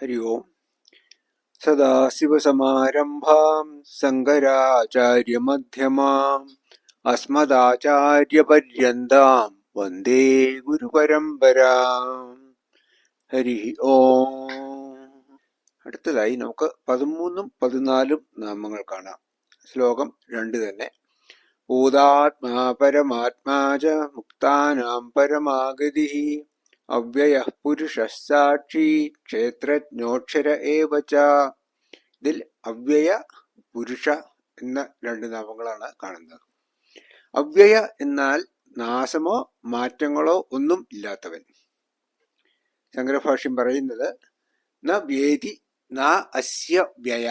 हरि ओम् सदाशिवसमारम्भाम् शङ्कराचार्यमध्यमाम् अस्मदाचार्यपर्यन्ताम् വന്ദേ ഗുരുപരമ്പര ഹരി ഓം അടുത്തതായി നമുക്ക് പതിമൂന്നും പതിനാലും നാമങ്ങൾ കാണാം ശ്ലോകം രണ്ട് തന്നെ ഭൂതാത്മാ പരമാത്മാ ച മുക്താനാം പരമാഗതി അവ്യയ പുരുഷസാക്ഷി ക്ഷേത്രജ്ഞോക്ഷര ഏവച ഇതിൽ അവ്യയ പുരുഷ എന്ന രണ്ട് നാമങ്ങളാണ് കാണുന്നത്. അവ്യയ എന്നാൽ നാശമോ മാറ്റങ്ങളോ ഒന്നും ഇല്ലാത്തവൻ. ശങ്കരഭാഷ്യം പറയുന്നത് ന വേദി ന അസ്യ വ്യയ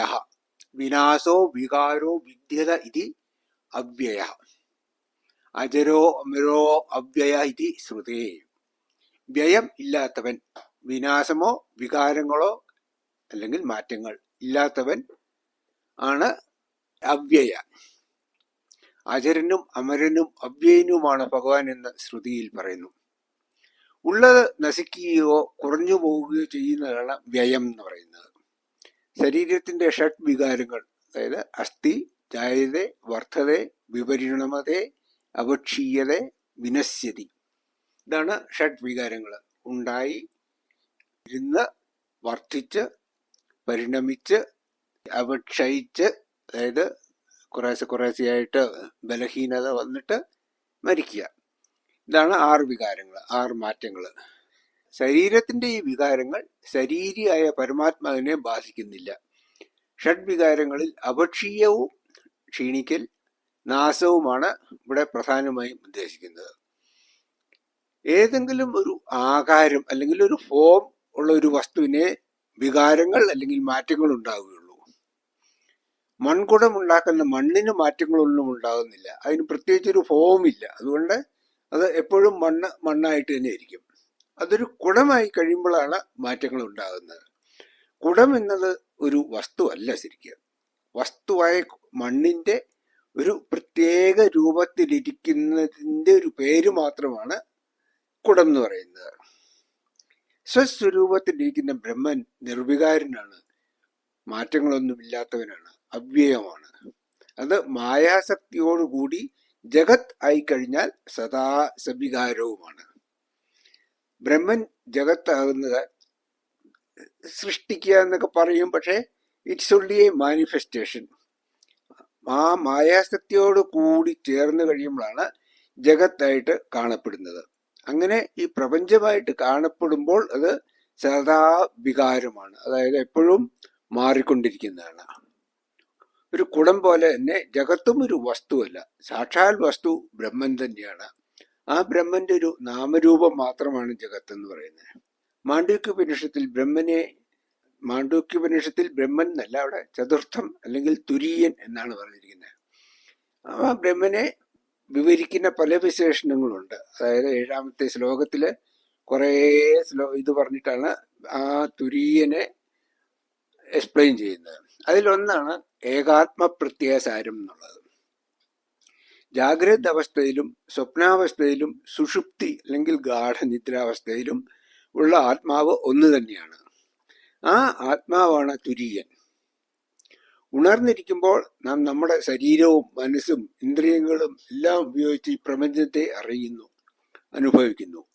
വിനാശോ വികാരോ വിദ്യത ഇതി അവ്യയ. അജരോ അമരോ അവ്യയ ഇതി ശ്രുതേ. വ്യയം ഇല്ലാത്തവൻ വിനാശമോ വികാരങ്ങളോ അല്ലെങ്കിൽ മാറ്റങ്ങൾ ഇല്ലാത്തവൻ ആണ് അവ്യയ. അജരനും അമരനും അവ്യയനുമാണ് ഭഗവാൻ എന്ന് ശ്രുതിയിൽ പറയുന്നു. ഉള്ളത് നശിക്കുകയോ കുറഞ്ഞു പോവുകയോ ചെയ്യുന്നതാണ് വ്യയം എന്ന് പറയുന്നത്. ശരീരത്തിന്റെ ഷഡ് വികാരങ്ങൾ അതായത് അസ്ഥി ജായതെ വർദ്ധതെ വിപരിണമതെ അപക്ഷീയതെ വിനശ്യതി. ഇതാണ് ഷഡ് വികാരങ്ങൾ ഉണ്ടായി ഇരുന്ന് വർദ്ധിച്ച് പരിണമിച്ച് അവക്ഷയിച്ച് അതായത് കുറേശ്ശെ കുറേശ്ശെയായിട്ട് ബലഹീനത വന്നിട്ട് മരിക്കുക. ഇതാണ് ആറ് വികാരങ്ങൾ ആറ് മാറ്റങ്ങൾ ശരീരത്തിന്റെ ഈ വികാരങ്ങൾ ശരീരിയായ പരമാത്മാവിനെ ബാധിക്കുന്നില്ല. ഷഡ്വികാരങ്ങളിൽ അപക്ഷീയവും ക്ഷീണിക്കൽ നാശവുമാണ് ഇവിടെ പ്രധാനമായും ഉദ്ദേശിക്കുന്നത്. ഏതെങ്കിലും ഒരു ആകാരം അല്ലെങ്കിൽ ഒരു ഫോം ഉള്ള ഒരു വസ്തുവിനെ വികാരങ്ങൾ അല്ലെങ്കിൽ മാറ്റങ്ങൾ ഉണ്ടാവുകയുള്ളൂ. മൺകുടം ഉണ്ടാക്കുന്ന മണ്ണിന് മാറ്റങ്ങളൊന്നും ഉണ്ടാകുന്നില്ല അതിന് പ്രത്യേകിച്ച് ഒരു ഫോം ഇല്ല. അതുകൊണ്ട് അത് എപ്പോഴും മണ്ണ് മണ്ണായിട്ട് തന്നെ ഇരിക്കും. അതൊരു കുടമായി കഴിയുമ്പോഴാണ് മാറ്റങ്ങൾ ഉണ്ടാകുന്നത്. കുടം എന്നത് ഒരു വസ്തുവല്ല ശരിക്കും. വസ്തുവായ മണ്ണിന്റെ ഒരു പ്രത്യേക രൂപത്തിലിരിക്കുന്നതിന്റെ ഒരു പേര് മാത്രമാണ് കുടം എന്ന് പറയുന്നത്. സ്വസ്വരൂപത്തിലിരിക്കുന്ന ബ്രഹ്മൻ നിർവികാരനാണ്. മാറ്റങ്ങളൊന്നുമില്ലാത്തവനാണ്. അവ്യയമാണ്. അത് മായാശക്തിയോടുകൂടി ജഗത് ആയി കഴിഞ്ഞാൽ സദാ സവികാരവുമാണ്. ബ്രഹ്മൻ ജഗത്താകുന്നത് സൃഷ്ടിക്കുക എന്നൊക്കെ പറയും പക്ഷേ ഇറ്റ്സ് ഓൺലി എ മാനിഫെസ്റ്റേഷൻ ആ മായാശക്തിയോട് കൂടി ചേർന്ന് കഴിയുമ്പോഴാണ് ജഗത്തായിട്ട് കാണപ്പെടുന്നത്. അങ്ങനെ ഈ പ്രപഞ്ചമായിട്ട് കാണപ്പെടുമ്പോൾ അത് സദാ വികാരമാണ് അതായത് എപ്പോഴും മാറിക്കൊണ്ടിരിക്കുന്നതാണ്. ഒരു കുടം പോലെ തന്നെ ജഗത്തും ഒരു വസ്തുവല്ല. സാക്ഷാൽ വസ്തു ബ്രഹ്മൻ തന്നെയാണ്. ആ ബ്രഹ്മന്റെ ഒരു നാമരൂപം മാത്രമാണ് ജഗത്ത് എന്ന് പറയുന്നത്. മാണ്ഡ്യൂക്യോപനിഷത്തിൽ ബ്രഹ്മനെ മാണ്ഡൂക്യോപനിഷത്തിൽ ബ്രഹ്മൻ എന്നല്ല അവിടെ ചതുർത്ഥം അല്ലെങ്കിൽ തുരീയൻ എന്നാണ് പറഞ്ഞിരിക്കുന്നത്. ആ ബ്രഹ്മനെ വിവരിക്കുന്ന പല വിശേഷണങ്ങളുണ്ട്. അതായത് ഏഴാമത്തെ ശ്ലോകത്തിൽ കുറേ ശ്ലോ ഇത് പറഞ്ഞിട്ടാണ് ആ തുരിയനെ എക്സ്പ്ലെയിൻ ചെയ്യുന്നത്. അതിലൊന്നാണ് ഏകാത്മപ്രത്യയസാരം എന്നുള്ളത്. ജാഗ്രത അവസ്ഥയിലും സ്വപ്നാവസ്ഥയിലും സുഷുപ്തി അല്ലെങ്കിൽ ഗാഠനിദ്രാവസ്ഥയിലും ഉള്ള ആത്മാവ് ഒന്ന് തന്നെയാണ്. ആ ആത്മാവാണ് തുര്യൻ. ഉണർന്നിരിക്കുമ്പോൾ നാം നമ്മുടെ ശരീരവും മനസ്സും ഇന്ദ്രിയങ്ങളും എല്ലാം ഉപയോഗിച്ച് ഈ പ്രപഞ്ചത്തെ അറിയുന്നു അനുഭവിക്കുന്നു.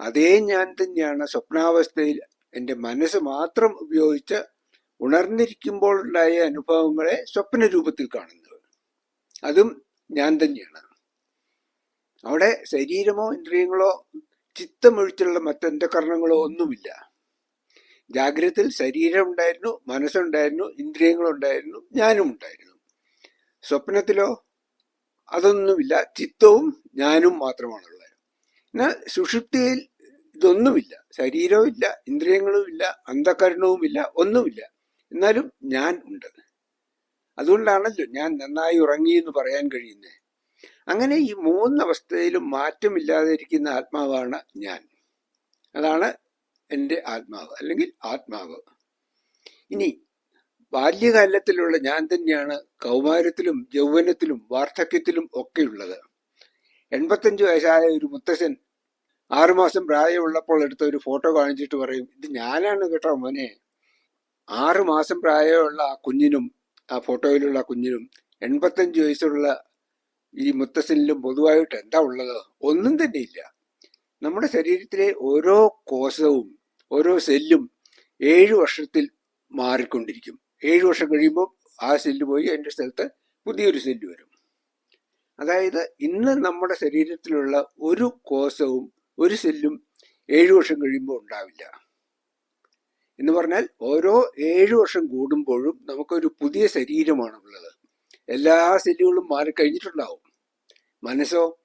അതേ ഞാൻ തന്നെയാണ് സ്വപ്നാവസ്ഥയിൽ എന്റെ മനസ്സ് മാത്രം ഉപയോഗിച്ച് ഉണർന്നിരിക്കുമ്പോൾ ഉണ്ടായ അനുഭവങ്ങളെ സ്വപ്ന രൂപത്തിൽ കാണുന്നത്. അതും ഞാൻ തന്നെയാണ്. അവിടെ ശരീരമോ ഇന്ദ്രിയങ്ങളോ ചിത്തമൊഴിച്ചുള്ള മറ്റെന്തകരണങ്ങളോ ഒന്നുമില്ല. ജാഗ്രതയിൽ ശരീരം ഉണ്ടായിരുന്നു മനസ്സുണ്ടായിരുന്നു ഇന്ദ്രിയങ്ങളുണ്ടായിരുന്നു ഞാനും ഉണ്ടായിരുന്നു സ്വപ്നത്തിലോ അതൊന്നുമില്ല ചിത്തവും ഞാനും മാത്രമാണുള്ളത്. എന്നാൽ സുഷുപ്തിയിൽ ഇതൊന്നുമില്ല ശരീരവും ഇല്ല ഇന്ദ്രിയങ്ങളും ഇല്ല അന്ധകരണവും ഇല്ല ഒന്നുമില്ല. എന്നാലും ഞാൻ ഉണ്ട്. അതുകൊണ്ടാണല്ലോ ഞാൻ നന്നായി ഉറങ്ങി എന്ന് പറയാൻ കഴിയുന്നത് അങ്ങനെ ഈ മൂന്നവസ്ഥയിലും മാറ്റമില്ലാതെ ഇരിക്കുന്ന ആത്മാവാണ് ഞാൻ. അതാണ് എന്റെ ആത്മാവ് അല്ലെങ്കിൽ ആത്മാവ്. ഇനി ബാല്യകാലത്തിലുള്ള ഞാൻ തന്നെയാണ് കൗമാരത്തിലും യൗവനത്തിലും വാർദ്ധക്യത്തിലും ഒക്കെയുള്ളത്. എൺപത്തഞ്ച് വയസ്സായ ഒരു മുത്തശ്ശൻ ആറുമാസം പ്രായമുള്ളപ്പോൾ എടുത്ത ഒരു ഫോട്ടോ കാണിച്ചിട്ട് പറയും ഇത് ഞാനാണ് കേട്ടോ മോനെ. ആറുമാസം പ്രായമുള്ള ആ കുഞ്ഞിനും ആ ഫോട്ടോയിലുള്ള കുഞ്ഞിനും എൺപത്തഞ്ച് വയസ്സുള്ള ഈ മുത്തശ്ശനിലും പൊതുവായിട്ട് എന്താ ഉള്ളത്? ഒന്നും തന്നെ ഇല്ല. നമ്മുടെ ശരീരത്തിലെ ഓരോ കോശവും ഓരോ സെല്ലും ഏഴു വർഷത്തിൽ മാറിക്കൊണ്ടിരിക്കും. ഏഴു വർഷം കഴിയുമ്പോൾ ആ സെല്ല് പോയി അതിന്റെ സ്ഥലത്ത് പുതിയൊരു സെല്ല് വരും. അതായത് ഇന്ന് നമ്മുടെ ശരീരത്തിലുള്ള ഒരു കോശവും ഒരു സെല്ലും ഏഴു വർഷം കഴിയുമ്പോൾ ഉണ്ടാവില്ല. എന്ന് പറഞ്ഞാൽ ഓരോ ഏഴു വർഷം കൂടുമ്പോഴും നമുക്കൊരു പുതിയ ശരീരമാണ് ഉള്ളത് എല്ലാ സെല്ലുകളും മാറിക്കഴിഞ്ഞിട്ടുണ്ടാവും. മനസ്സോ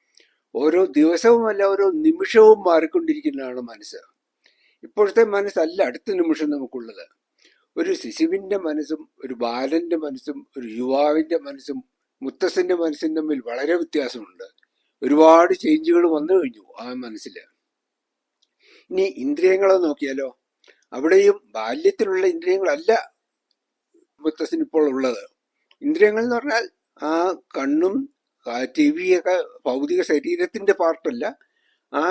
ഓരോ ദിവസവും അല്ല ഓരോ നിമിഷവും മാറിക്കൊണ്ടിരിക്കുന്നതാണ് മനസ്സ്. ഇപ്പോഴത്തെ മനസ്സല്ല അടുത്ത നിമിഷം നമുക്കുള്ളത്. ഒരു ശിശുവിന്റെ മനസ്സും ഒരു ബാലന്റെ മനസ്സും ഒരു യുവാവിന്റെ മനസ്സും മുത്തശ്ശന്റെ മനസ്സും തമ്മിൽ വളരെ വ്യത്യാസമുണ്ട്. ഒരുപാട് ചേഞ്ചുകൾ വന്നു കഴിഞ്ഞു ആ മനസ്സിൽ. ഇനി ഇന്ദ്രിയങ്ങളെ നോക്കിയാലോ? അവിടെയും ബാല്യത്തിലുള്ള ഇന്ദ്രിയങ്ങളല്ല മുത്തശ്ശന് ഇപ്പോൾ ഉള്ളത്. ഇന്ദ്രിയങ്ങൾ എന്ന് പറഞ്ഞാൽ ആ കണ്ണും ആ ചെവിയൊക്കെ ഭൗതിക ശരീരത്തിന്റെ പാർട്ടല്ല ആ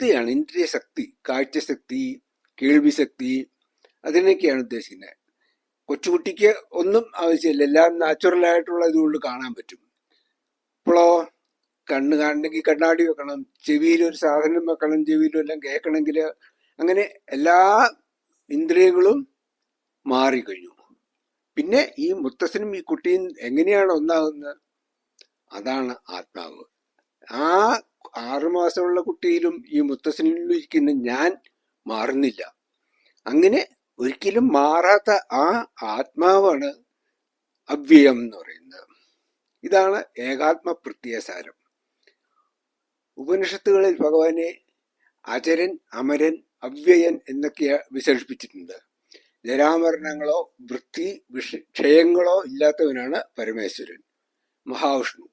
ശക്തിയാണ് ഇന്ദ്രിയ ശക്തി കാഴ്ചശക്തി കേൾവി ശക്തി അതിനൊക്കെയാണ് ഉദ്ദേശിക്കുന്നത്. കൊച്ചുകുട്ടിക്ക് ഒന്നും ആവശ്യമില്ല. എല്ലാം നാച്ചുറൽ ആയിട്ടുള്ള ഇതുകൊണ്ട് കാണാൻ പറ്റും. ഇപ്പോഴോ കണ്ണ് കാണണമെങ്കിൽ കണ്ണാടി വെക്കണം ചെവിയിൽ ഒരു സാധനം വെക്കണം ചെവിയിലും എല്ലാം കേൾക്കണമെങ്കിൽ അങ്ങനെ എല്ലാ ഇന്ദ്രിയങ്ങളും മാറിക്കഴിഞ്ഞു. പിന്നെ ഈ മുത്തശ്ശനും ഈ കുട്ടിയും എങ്ങനെയാണ് ഒന്നാകുന്നത്? അതാണ് ആത്മാവ്. ആ ആറുമാസമുള്ള കുട്ടിയിലും ഈ മുത്തശ്ശനിലും ഇരിക്കുന്ന ഞാൻ മാറുന്നില്ല. അങ്ങനെ ഒരിക്കലും മാറാത്ത ആ ആത്മാവാണ് അവ്യയം എന്ന് പറയുന്നത്. ഇതാണ് ഏകാത്മ പ്രത്യയസാരം ഉപനിഷത്തുകളിൽ ഭഗവാനെ അചരൻ അമരൻ അവ്യയൻ എന്നൊക്കെ വിശേഷിപ്പിച്ചിട്ടുണ്ട്. ജരാമരണങ്ങളോ വൃത്തി ക്ഷയങ്ങളോ ഇല്ലാത്തവനാണ് പരമേശ്വരൻ മഹാവിഷ്ണു.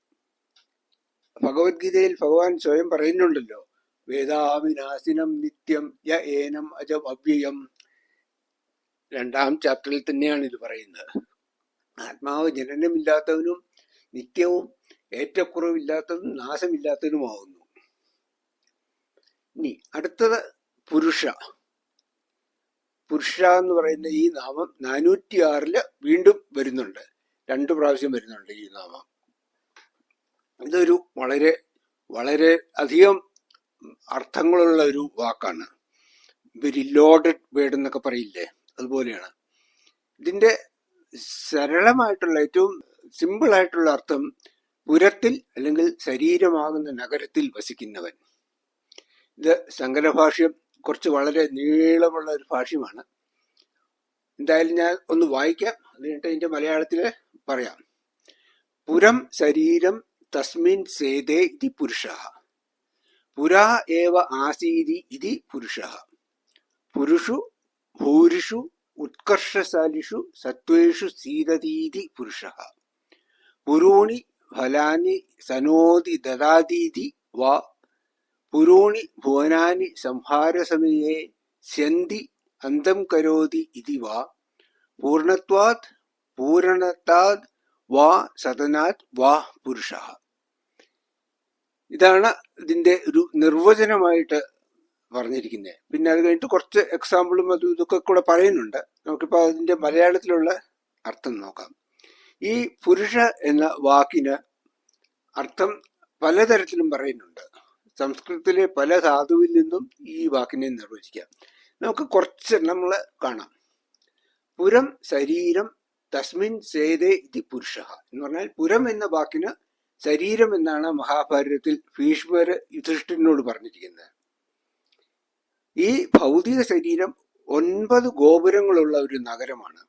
ഭഗവത്ഗീതയിൽ ഭഗവാൻ സ്വയം പറയുന്നുണ്ടല്ലോ. വേദാവിനാശിനം നിത്യം യ ഏനം അജം അവ്യയം. രണ്ടാം ചാപ്റ്ററിൽ തന്നെയാണ് ഇത് പറയുന്നത്. ആത്മാവ് ജനനമില്ലാത്തവനും നിത്യവും ഏറ്റക്കുറവില്ലാത്തതും നാശമില്ലാത്തതുമാവുന്നു ഇനി അടുത്തത് പുരുഷ. പുരുഷ എന്ന് പറയുന്ന ഈ നാമം നാനൂറ്റി ആറിൽ വീണ്ടും വരുന്നുണ്ട്. രണ്ടു പ്രാവശ്യം വരുന്നുണ്ട് ഈ നാമം. ഇതൊരു വളരെ വളരെ അധികം അർത്ഥങ്ങളുള്ള ഒരു വാക്കാണ്. വെരി ലോഡഡ് വേർഡ് എന്നൊക്കെ പറയില്ലേ? അതുപോലെയാണ്. ഇതിന്റെ സരളമായിട്ടുള്ള ഏറ്റവും സിമ്പിൾ ആയിട്ടുള്ള അർത്ഥം പുരത്തിൽ അല്ലെങ്കിൽ ശരീരമാകുന്ന നഗരത്തിൽ വസിക്കുന്നവൻ. ഇത് സങ്കരഭാഷ്യം കുറച്ച് വളരെ നീളമുള്ള ഒരു ഭാഷ്യമാണ്. എന്തായാലും ഞാൻ ഒന്ന് വായിക്കാം. അത് കഴിഞ്ഞിട്ട് മലയാളത്തിൽ പറയാം. പുരം ശരീരം തസ്മിൻ സേതേ ഇതി പുരുഷ. പുരാ ഏവ ആസീതി ഇതി പുരുഷ. പുരുഷു ഭൂരിഷു ഉത്കർഷശാലിഷു സത്വേഷു സീതതീതി പുരുഷ. പുരൂണി ഫലാനി സനോതി ദദാതീതി വാ. പുരൂണി ഭുവനാനി സംഹാരസമയേ സ്യന്തി അന്തം കരോതി ഇതി വാ. പൂർണത്വാത് പൂരണത്താത് വാ സതനാത് വാ പുരുഷ. ഇതാണ് ഇതിന്റെ ഒരു നിർവചനമായിട്ട് പറഞ്ഞിരിക്കുന്നത് പിന്നെ അത് കഴിഞ്ഞിട്ട് കുറച്ച് എക്സാമ്പിളും അതും ഇതൊക്കെ കൂടെ പറയുന്നുണ്ട്. നമുക്കിപ്പോൾ അതിന്റെ മലയാളത്തിലുള്ള അർത്ഥം നോക്കാം. ഈ പുരുഷ എന്ന വാക്കിന് അർത്ഥം പലതരത്തിലും പറയുന്നുണ്ട്. സംസ്കൃതത്തിലെ പല ധാതുവിൽ നിന്നും ഈ വാക്കിനെ നിർവചിക്കാം. നമുക്ക് കുറച്ച് നമ്മൾ കാണാം. പുരം ശരീരം തസ്മിൻ സേതേ ഇതി പുരുഷ. എന്ന് പറഞ്ഞാൽ പുരം എന്ന വാക്കിന് ശരീരം എന്നാണ് മഹാഭാരതത്തിൽ ഭീഷ്മര് യുധിഷ്ഠിരനോട് പറഞ്ഞിരിക്കുന്നത്. ഈ ഭൗതിക ശരീരം ഒൻപത് ഗോപുരങ്ങളുള്ള ഒരു നഗരമാണ്.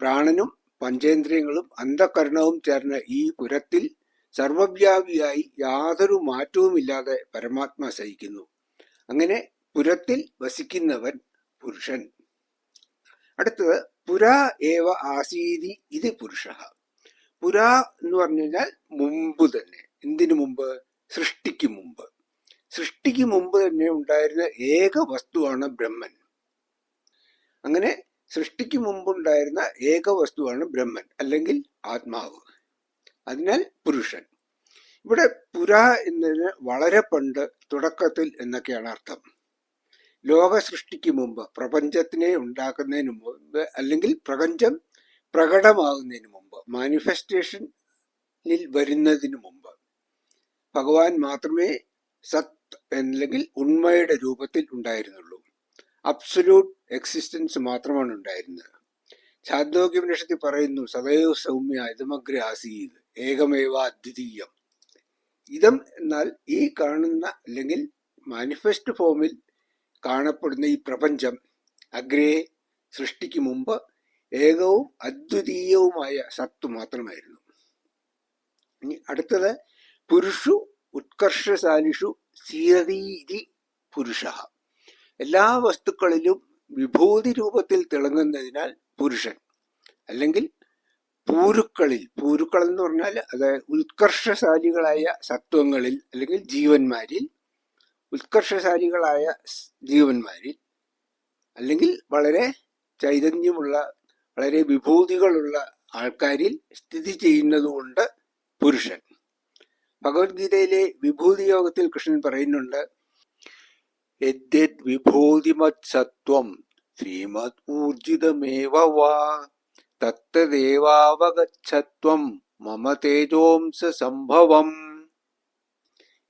പ്രാണനും പഞ്ചേന്ദ്രിയങ്ങളും അന്ധകരണവും ചേർന്ന ഈ പുരത്തിൽ സർവവ്യാപിയായി യാതൊരു മാറ്റവുമില്ലാതെ പരമാത്മ സഹിക്കുന്നു. അങ്ങനെ പുരത്തിൽ വസിക്കുന്നവൻ പുരുഷൻ. അടുത്തത് പുരാ ഏവ ആസീതി ഇത് പുരുഷ പുരാ എന്ന് പറഞ്ഞു കഴിഞ്ഞാൽ മുമ്പ് തന്നെ. എന്തിനു മുമ്പ്? സൃഷ്ടിക്ക് മുമ്പ്. സൃഷ്ടിക്ക് മുമ്പ് തന്നെ ഉണ്ടായിരുന്ന ഏക വസ്തുവാണ് ബ്രഹ്മൻ. അങ്ങനെ സൃഷ്ടിക്ക് മുമ്പുണ്ടായിരുന്ന ഏക വസ്തുവാണ് ബ്രഹ്മൻ അല്ലെങ്കിൽ ആത്മാവ്. അതിനാൽ പുരുഷൻ. ഇവിടെ പുരാ എന്നതിന് വളരെ പണ്ട് തുടക്കത്തിൽ എന്നൊക്കെയാണ് അർത്ഥം. ലോക സൃഷ്ടിക്ക് മുമ്പ് പ്രപഞ്ചത്തിനെ ഉണ്ടാക്കുന്നതിന് മുമ്പ് അല്ലെങ്കിൽ പ്രപഞ്ചം പ്രകടമാകുന്നതിന് മുമ്പ് മാനിഫെസ്റ്റേഷനിൽ വരുന്നതിന് മുമ്പ്. ഭഗവാൻ മാത്രമേ സത് അല്ലെങ്കിൽ ഉണ്മയുടെ രൂപത്തിൽ ഉണ്ടായിരുന്നുള്ളൂ. അബ്സല്യൂട്ട് എക്സിസ്റ്റൻസ് മാത്രമാണ് ഉണ്ടായിരുന്നത്. ഛാന്തോക്യോപനിഷത്തിൽ പറയുന്നു സദൈവ സൗമ്യ ഇതമഗ്ര ആസീത് ഏകമേവ അദ്വിതീയം ഇതം എന്നാൽ ഈ കാണുന്ന അല്ലെങ്കിൽ മാനിഫെസ്റ്റ് ഫോമിൽ കാണപ്പെടുന്ന ഈ പ്രപഞ്ചം അഗ്രേ സൃഷ്ടിക്ക് മുമ്പ് ഏകവും അദ്വിതീയവുമായ സത്ത് മാത്രമായിരുന്നു. ഇനി അടുത്തത് പുരുഷു ഉത്കർഷശാലിഷു സീരതീതി പുരുഷ. എല്ലാ വസ്തുക്കളിലും വിഭൂതി രൂപത്തിൽ തിളങ്ങുന്നതിനാൽ പുരുഷൻ അല്ലെങ്കിൽ പൂരുക്കളിൽ പൂരുക്കൾ എന്ന് പറഞ്ഞാൽ അത് ഉത്കർഷശാലികളായ സത്വങ്ങളിൽ അല്ലെങ്കിൽ ജീവന്മാരിൽ ഉത്കർഷശാലികളായ ജീവന്മാരിൽ അല്ലെങ്കിൽ വളരെ ചൈതന്യമുള്ള വളരെ വിഭൂതികളുള്ള ആൾക്കാരിൽ സ്ഥിതി ചെയ്യുന്നതുകൊണ്ട് പുരുഷൻ. ഭഗവത്ഗീതയിലെ വിഭൂതി യോഗത്തിൽ കൃഷ്ണൻ പറയുന്നുണ്ട് വിഭൂതിമത് സത്വം ശ്രീമത് ഊർജിതമേവ വാ തത്തദേവാവഗച്ഛത്വം മമ തേജോംസ സംഭവം.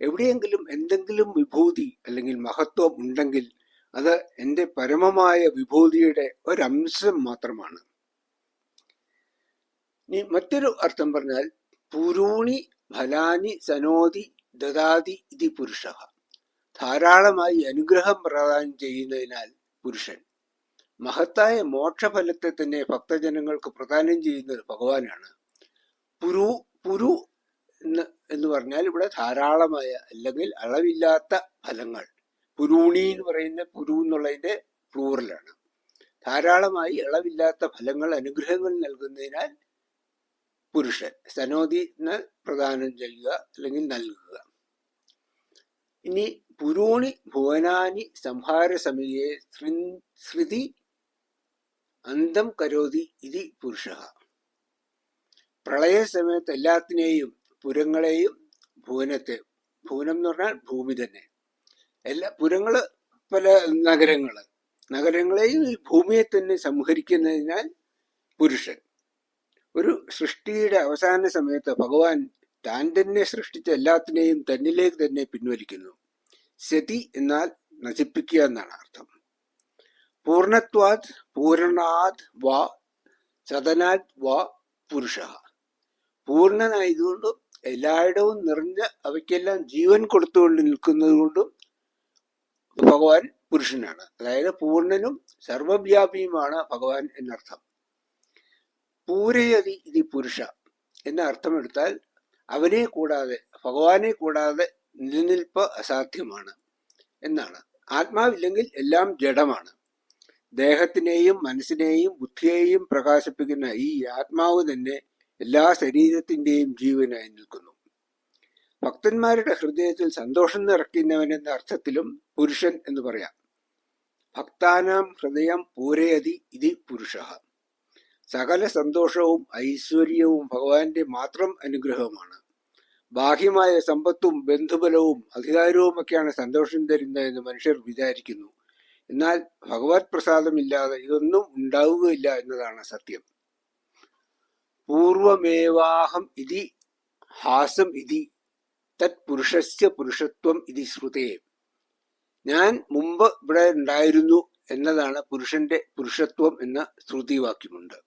എവിടെയെങ്കിലും എന്തെങ്കിലും വിഭൂതി അല്ലെങ്കിൽ മഹത്വം ഉണ്ടെങ്കിൽ അത് എന്റെ പരമമായ വിഭൂതിയുടെ ഒരംശം മാത്രമാണ്. ഇനി മറ്റൊരു അർത്ഥം പറഞ്ഞാൽ പുരൂണി ഫലാനി സനോതി ദദാതി ഇതി പുരുഷ. ധാരാളമായി അനുഗ്രഹം പ്രദാനം ചെയ്യുന്നതിനാൽ പുരുഷൻ. മഹത്തായ മോക്ഷഫലത്തെ തന്നെ ഭക്തജനങ്ങൾക്ക് പ്രദാനം ചെയ്യുന്നത് ഭഗവാനാണ്. പുരു പുരു എന്ന് പറഞ്ഞാൽ ഇവിടെ ധാരാളമായ അല്ലെങ്കിൽ അളവില്ലാത്ത ഫലങ്ങൾ. പുരൂണി എന്ന് പറയുന്ന പുരു എന്നുള്ളതിന്റെ പ്ലൂറലാണ്. ധാരാളമായി അളവില്ലാത്ത ഫലങ്ങൾ അനുഗ്രഹങ്ങൾ നൽകുന്നതിനാൽ പുരുഷൻ സനോദി പ്രദാനം ചെയ്യുക അല്ലെങ്കിൽ നൽകുക. ഇനി പുരൂണി ഭുവനാനി സംഹാര സമയെ ശ്രുതി അന്തം കരോതി ഇതി പുരുഷ. പ്രളയ സമയത്ത് എല്ലാത്തിനെയും പുരങ്ങളെയും ഭുവനത്തെ ഭുവനം എന്ന് പറഞ്ഞാൽ ഭൂമി തന്നെ. എല്ലാ പുരങ്ങൾ പല നഗരങ്ങൾ നഗരങ്ങളെയും ഈ ഭൂമിയെ തന്നെ സംഹരിക്കുന്നതിനാൽ പുരുഷൻ. ഒരു സൃഷ്ടിയുടെ അവസാന സമയത്ത് ഭഗവാൻ താൻ തന്നെ സൃഷ്ടിച്ച എല്ലാത്തിനെയും തന്നിലേക്ക് തന്നെ പിൻവലിക്കുന്നു. സതി എന്നാൽ നശിപ്പിക്കുക എന്നാണ് അർത്ഥം. പൂർണത്വാത് പൂർണാത് വാ സദനാത് വാ പുരുഷ. പൂർണനായതുകൊണ്ടും എല്ലായിടവും നിറഞ്ഞ അവയ്ക്കെല്ലാം ജീവൻ കൊടുത്തുകൊണ്ട് നിൽക്കുന്നത് കൊണ്ടും ഭഗവാൻ പുരുഷനാണ്. അതായത് പൂർണനും സർവവ്യാപിയുമാണ് ഭഗവാൻ എന്നർത്ഥം. പൂരയതി ഇതി പുരുഷ എന്ന അർത്ഥമെടുത്താൽ അവനെ കൂടാതെ ഭഗവാനെ കൂടാതെ നിലനിൽപ്പ് അസാധ്യമാണ് എന്നാണ്. ആത്മാവില്ലെങ്കിൽ എല്ലാം ജഡമാണ്. ദേഹത്തിനെയും മനസ്സിനെയും ബുദ്ധിയെയും പ്രകാശിപ്പിക്കുന്ന ഈ ആത്മാവ് തന്നെ എല്ലാ ശരീരത്തിന്റെയും ജീവനായി നിൽക്കുന്നു. ഭക്തന്മാരുടെ ഹൃദയത്തിൽ സന്തോഷം നിറയ്ക്കുന്നവൻ എന്ന അർത്ഥത്തിലും പുരുഷൻ എന്ന് പറയാം. ഭക്താനാം ഹൃദയം പൂരയതി ഇതി പുരുഷ. സകല സന്തോഷവും ഐശ്വര്യവും ഭഗവാന്റെ മാത്രം അനുഗ്രഹമാണ് ബാഹ്യമായ സമ്പത്തും ബന്ധുബലവും അധികാരവും ഒക്കെയാണ് സന്തോഷം തരുന്നതെന്ന് മനുഷ്യർ വിചാരിക്കുന്നു. എന്നാൽ ഭഗവത് പ്രസാദമില്ലാതെ ഇതൊന്നും ഉണ്ടാവുകയില്ല എന്നതാണ് സത്യം. പൂർവമേവാഹം ഇതി ഹാസം ഇതി തത് പുരുഷസ്യ പുരുഷത്വം ഇതി ശ്രുതേ ഞാൻ മുമ്പ് ഇവിടെ ഉണ്ടായിരുന്നു എന്നതാണ് പുരുഷന്റെ പുരുഷത്വം എന്ന ശ്രുതിവാക്യമുണ്ട്.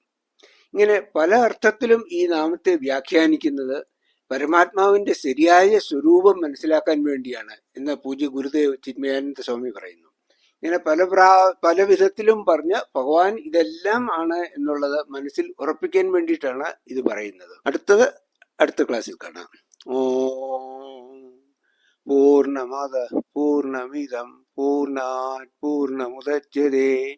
ഇങ്ങനെ പല അർത്ഥത്തിലും ഈ നാമത്തെ വ്യാഖ്യാനിക്കുന്നത് പരമാത്മാവിന്റെ ശരിയായ സ്വരൂപം മനസ്സിലാക്കാൻ വേണ്ടിയാണ് എന്ന് പൂജ്യ ഗുരുദേവ് ചിന്മയാനന്ദ സ്വാമി പറയുന്നു. ഇങ്ങനെ പല പ്രാ പല വിധത്തിലും പറഞ്ഞ് ഭഗവാൻ ഇതെല്ലാം ആണ് എന്നുള്ളത് മനസ്സിൽ ഉറപ്പിക്കാൻ വേണ്ടിയിട്ടാണ് ഇത് പറയുന്നത്. അടുത്തത് അടുത്ത ക്ലാസ്സിൽ കാണാം. ഓ പൂർണമത പൂർണമിതം പൂർണാത് പൂർണമുദച്യതേ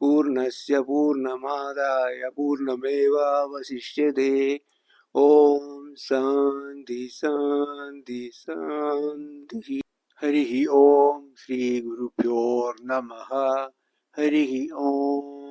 പൂർണസ്യ പൂർണമാദായ പൂർണമേവാവശിഷ്യതേ ഓം ശാന്തി ശാന്തി ശാന്തി. हरिः ॐ श्रीगुरुभ्यो नमः हरिः ॐ